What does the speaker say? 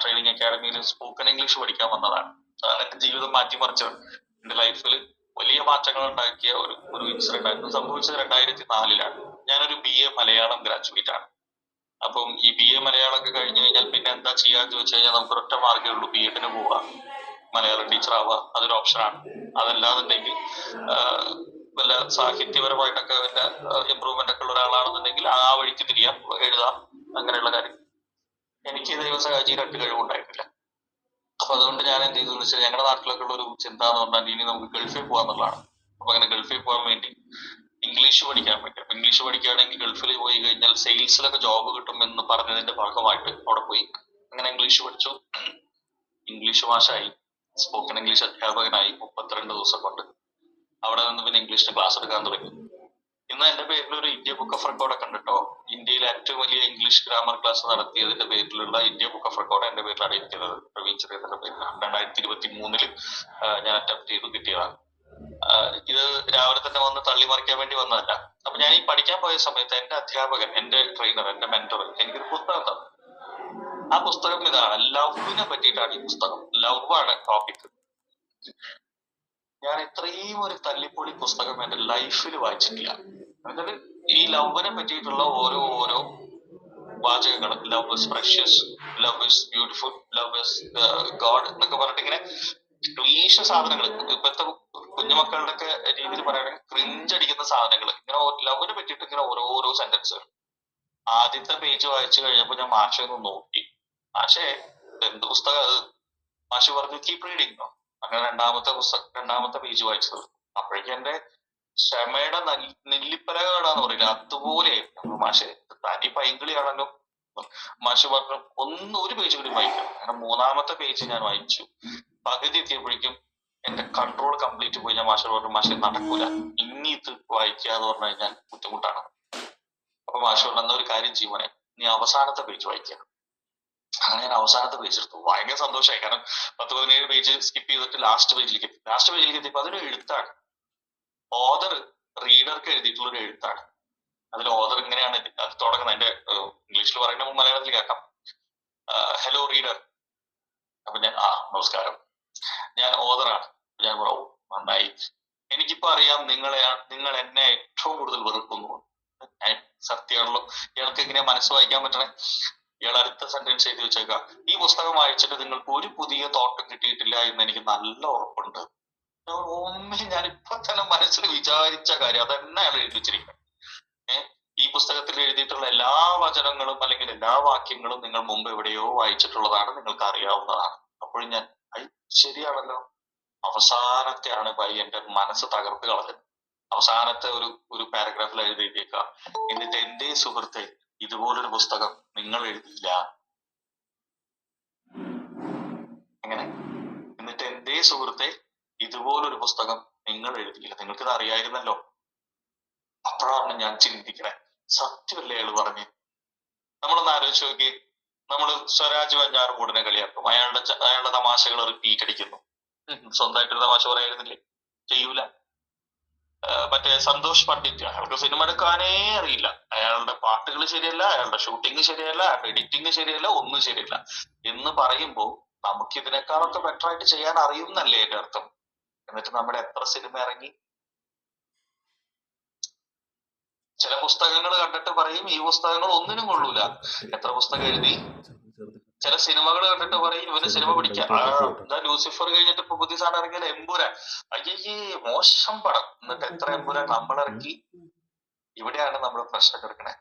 Training അക്കാദമിയിൽ spoken English പഠിക്കാൻ വന്നതാണ്. അതാണ് എന്റെ ജീവിതം മാറ്റിമറിച്ചത്. എന്റെ ലൈഫിൽ വലിയ മാറ്റങ്ങൾ ഉണ്ടാക്കിയ ഒരു ഒരു ഇൻസിഡന്റ് ആയിരുന്നു. സംഭവിച്ചത് രണ്ടായിരത്തി നാലിലാണ് ഞാനൊരു ബി എ മലയാളം ഗ്രാജുവേറ്റ് ആണ്. അപ്പം ഈ ബി എ മലയാളം ഒക്കെ കഴിഞ്ഞു കഴിഞ്ഞാൽ പിന്നെ എന്താ ചെയ്യാന്ന് ചോദിച്ചു കഴിഞ്ഞാൽ നമുക്ക് ഒരൊറ്റ മാർഗേ ഉള്ളൂ. ബി എഡിന് പോവാ മലയാളം ടീച്ചർ ആവുക. അതൊരു ഓപ്ഷനാണ് അതല്ലാന്നുണ്ടെങ്കിൽ വല്ല സാഹിത്യപരമായിട്ടൊക്കെ വല്ല ഇമ്പ്രൂവ്മെന്റ് ഒക്കെ ഉള്ള ഒരാളാണെന്നുണ്ടെങ്കിൽ ആ വഴിക്ക് തിരിയാം എഴുതാം അങ്ങനെയുള്ള കാര്യം എനിക്ക് ദൈവം സഹായിച്ച് രണ്ട് കഴിവുണ്ടായിട്ടില്ല. അപ്പൊ അതുകൊണ്ട് ഞാൻ എന്ത് ചെയ്തു വെച്ചാൽ ഞങ്ങളുടെ നാട്ടിലൊക്കെ ഉള്ള ഒരു ചിന്ത എന്ന് പറഞ്ഞാൽ ഇനി നമുക്ക് ഗൾഫിൽ പോകാന്നുള്ളതാണ് അപ്പൊ അങ്ങനെ ഗൾഫിൽ പോകാൻ വേണ്ടി ഇംഗ്ലീഷ് പഠിക്കാൻ പറ്റും. അപ്പൊ ഇംഗ്ലീഷ് പഠിക്കുകയാണെങ്കിൽ ഗൾഫിൽ പോയി കഴിഞ്ഞാൽ സെയിൽസിലൊക്കെ ജോബ് കിട്ടും എന്ന് പറഞ്ഞതിന്റെ ഭാഗമായിട്ട് അവിടെ പോയി. അങ്ങനെ ഇംഗ്ലീഷ് പഠിച്ചു. ഇംഗ്ലീഷ് ഭാഷയായി. സ്പോക്കൺ ഇംഗ്ലീഷ് അധ്യാപകനായി മുപ്പത്തിരണ്ട് ദിവസം കൊണ്ട്. അവിടെ നിന്ന് പിന്നെ ഇംഗ്ലീഷിന് ക്ലാസ് എടുക്കാൻ തുടങ്ങി. ഇന്ന് എന്റെ പേരിൽ ഒരു ഇന്ത്യ ബുക്ക് ഓഫ് റെക്കോർഡ് ഒക്കെ ഉണ്ട് കേട്ടോ. ഏറ്റവും വലിയ ഇംഗ്ലീഷ് ഗ്രാമർ ക്ലാസ് നടത്തിയതിന്റെ പേരിലുള്ള ഇന്ത്യ ബുക്ക് ഓഫ് റെക്കോർഡ് എന്റെ പേരിലാണ് ഇരിക്കുന്നത്. പ്രവീൺ ചെറിയതിന്റെ പേരിലാണ്. രണ്ടായിരത്തി ഇരുപത്തി മൂന്നിൽ ഞാൻ അറ്റംപ്റ്റ് ചെയ്തു കിട്ടിയതാണ്. ഇത് രാവിലെ തന്നെ വന്ന് തള്ളിമറിക്കാൻ വേണ്ടി വന്നതല്ല. അപ്പൊ ഞാൻ ഈ പഠിക്കാൻ പോയ സമയത്ത് എന്റെ അധ്യാപകൻ എന്റെ ട്രെയിനർ എന്റെ മെന്റർ എനിക്കൊരു പുസ്തകം തന്നു. ആ പുസ്തകം ഇതാണ് ലവിനെ പറ്റിയിട്ടാണ് ഈ പുസ്തകം. ലവ് ആണ് ടോപ്പിക് ഞാൻ ഇത്രയും ഒരു തല്ലിപ്പൊളി പുസ്തകം എന്റെ ലൈഫിൽ വായിച്ചിട്ടില്ല. അതായത് ഈ ലവിനെ പറ്റിയിട്ടുള്ള ഓരോ ഓരോ വാചകങ്ങൾ love is precious love is beautiful love is God എന്നൊക്കെ പറഞ്ഞിട്ട് ഇങ്ങനെ ക്ലീശ സാധനങ്ങൾ ഇപ്പോഴത്തെ കുഞ്ഞുമക്കളുടെ ഒക്കെ രീതിയിൽ പറയുകയാണെങ്കിൽ ക്രിഞ്ചടിക്കുന്ന സാധനങ്ങൾ ഇങ്ങനെ ലവിനെ പറ്റിയിട്ട് ഇങ്ങനെ ഓരോരോ സെന്റൻസുകൾ ആദ്യത്തെ പേജ് വായിച്ചു കഴിഞ്ഞപ്പോ ഞാൻ മാഷെ ഒന്ന് നോക്കി. മാഷെ എന്ത് പുസ്തകം മാഷ് പറഞ്ഞു കീപ് റീഡിങ് അങ്ങനെ രണ്ടാമത്തെ പുസ്തകം രണ്ടാമത്തെ പേജ് വായിച്ചു അപ്പോഴേക്കും എന്റെ ക്ഷമയുടെ നെല്ലിപ്പലകാടാന്ന് പറയില്ല? അതുപോലെ മാഷെ. തനി പൈങ്കിളിയാണല്ലോ. മാഷ് പറഞ്ഞു ഒന്ന് ഒരു പേജ് കൂടി വായിക്കാം അങ്ങനെ മൂന്നാമത്തെ പേജ് ഞാൻ വായിച്ചു. പകുതി എത്തിയപ്പോഴേക്കും എന്റെ കൺട്രോൾ കംപ്ലീറ്റ് പോയി. ഞാൻ മാഷ് പറഞ്ഞു മാഷെ നടക്കൂല. ഇനി ഇത് വായിക്കുക എന്ന് പറഞ്ഞു കഴിഞ്ഞാൽ ബുദ്ധിമുട്ടാണ്. അപ്പൊ മാഷ് പറഞ്ഞു എന്നാ ഒരു കാര്യം ചെയ്യുവാനെ നീ അവസാനത്തെ പേജ് വായിക്കുക അങ്ങനെ ഞാൻ അവസാനത്തെ പേജ് എടുത്തു. ഭയങ്കര സന്തോഷമായി കാരണം പത്ത് പതിനേഴ് പേജ് സ്കിപ്പ് ചെയ്തിട്ട് ലാസ്റ്റ് പേജിലേക്ക് എത്തി. ലാസ്റ്റ് പേജിലേക്ക് എത്തിയപ്പോ അതൊരു എഴുത്താണ്. ഓദർ റീഡർക്ക് എഴുതിയിട്ടുള്ള ഒരു എഴുത്താണ്. അതിൽ ഓദർ ഇങ്ങനെയാണ് അത് തുടങ്ങുന്നത്. എന്റെ ഇംഗ്ലീഷിൽ പറയുന്ന മലയാളത്തിൽ കേൾക്കാം. ഹലോ റീഡർ അപ്പൊ ഞാൻ ആ നമസ്കാരം. ഞാൻ ഓദറാണ് ഞാൻ "ഓ, നന്നായി. എനിക്കിപ്പോ അറിയാം നിങ്ങളെ നിങ്ങൾ എന്നെ ഏറ്റവും കൂടുതൽ വെറുക്കുന്നു. സത്യമാണല്ലോ. ഇയാൾക്ക് എങ്ങനെയാ മനസ്സ് വായിക്കാൻ പറ്റണേ? ഇയാൾ അടുത്ത സെന്റൻസ് എഴുതി വെച്ചേക്കാം. ഈ പുസ്തകം വായിച്ചിട്ട് നിങ്ങൾക്ക് ഒരു പുതിയ തോട്ടം കിട്ടിയിട്ടില്ല എന്ന് എനിക്ക് നല്ല ഉറപ്പുണ്ട്. പറഞ്ഞു, ഞാൻ ഇപ്പൊ തന്നെ മനസ്സിൽ വിചാരിച്ച കാര്യം അതന്നെ അയാൾ എഴുതി വെച്ചിരിക്കുന്നത് ഈ പുസ്തകത്തിൽ എഴുതിയിട്ടുള്ള എല്ലാ വചനങ്ങളും അല്ലെങ്കിൽ എല്ലാ വാക്യങ്ങളും നിങ്ങൾ മുമ്പ് എവിടെയോ വായിച്ചിട്ടുള്ളതാണ് നിങ്ങൾക്ക് അറിയാവുന്നതാണ്. അപ്പോൾ ഞാൻ ശരിയാണല്ലോ. അവസാനത്തെയാണ് ബൈ എന്റെ മനസ്സ് തകർത്ത് കളഞ്ഞത്. അവസാനത്തെ ഒരു ഒരു പാരഗ്രാഫിൽ എഴുതിയേക്കുക. എന്നിട്ട് എന്റെ സുഹൃത്തെ ഇതുപോലൊരു പുസ്തകം നിങ്ങൾ എഴുതിയില്ല. എങ്ങനെ? എന്നിട്ട് എന്റെ സുഹൃത്തെ ഇതുപോലൊരു പുസ്തകം നിങ്ങൾ എഴുതിയില്ല. നിങ്ങൾക്കിത് അറിയായിരുന്നല്ലോ അപ്പോഴാണ് ഞാൻ ചിന്തിക്കണേ. സത്യമല്ലേ അയാൾ പറഞ്ഞു? നമ്മളൊന്ന് ആലോചിച്ച് നോക്കി. നമ്മൾ സ്വരാജ് വഞ്ഞാറുമൂടിനെ കളിയാക്കും. അയാളുടെ അയാളുടെ തമാശകൾ റിപ്പീറ്റ് അടിക്കുന്നു. സ്വന്തമായിട്ടൊരു തമാശ പറയായിരുന്നില്ലേ? ചെയ്യൂല. മറ്റേ സന്തോഷ് പണ്ഡിറ്റ്. അയാൾക്ക് സിനിമ എടുക്കാനേ അറിയില്ല. അയാളുടെ പാട്ടുകൾ ശരിയല്ല അയാളുടെ ഷൂട്ടിങ് ശരിയല്ല അയാളുടെ എഡിറ്റിംഗ് ശരിയല്ല ഒന്നും ശരിയല്ല. എന്ന് പറയുമ്പോ നമുക്ക് ഇതിനേക്കാളൊക്കെ ബെറ്റർ ആയിട്ട് ചെയ്യാൻ അറിയുന്നല്ലേ എന്റെ അർത്ഥം. എന്നിട്ട് നമ്മുടെ എത്ര സിനിമ ഇറങ്ങി? ചില പുസ്തകങ്ങൾ കണ്ടിട്ട് പറയും ഈ പുസ്തകങ്ങൾ ഒന്നിനും കൊള്ളൂല. എത്ര പുസ്തകം എഴുതി? ചില സിനിമകൾ കണ്ടിട്ട് പറയും ഇവന് സിനിമ പിടിക്കാം. ലൂസിഫർ കഴിഞ്ഞിട്ട് ഇപ്പൊ പുതിയ സാധനം ഇറങ്ങിയത് എമ്പുരാൻ. അയ്യേ മോശം പടം. എന്നിട്ട് എത്ര എമ്പുരാൻ നമ്മൾ ഇറക്കി ഇവിടെയാണ് നമ്മൾ പ്രശ്നം കിടക്കണേ.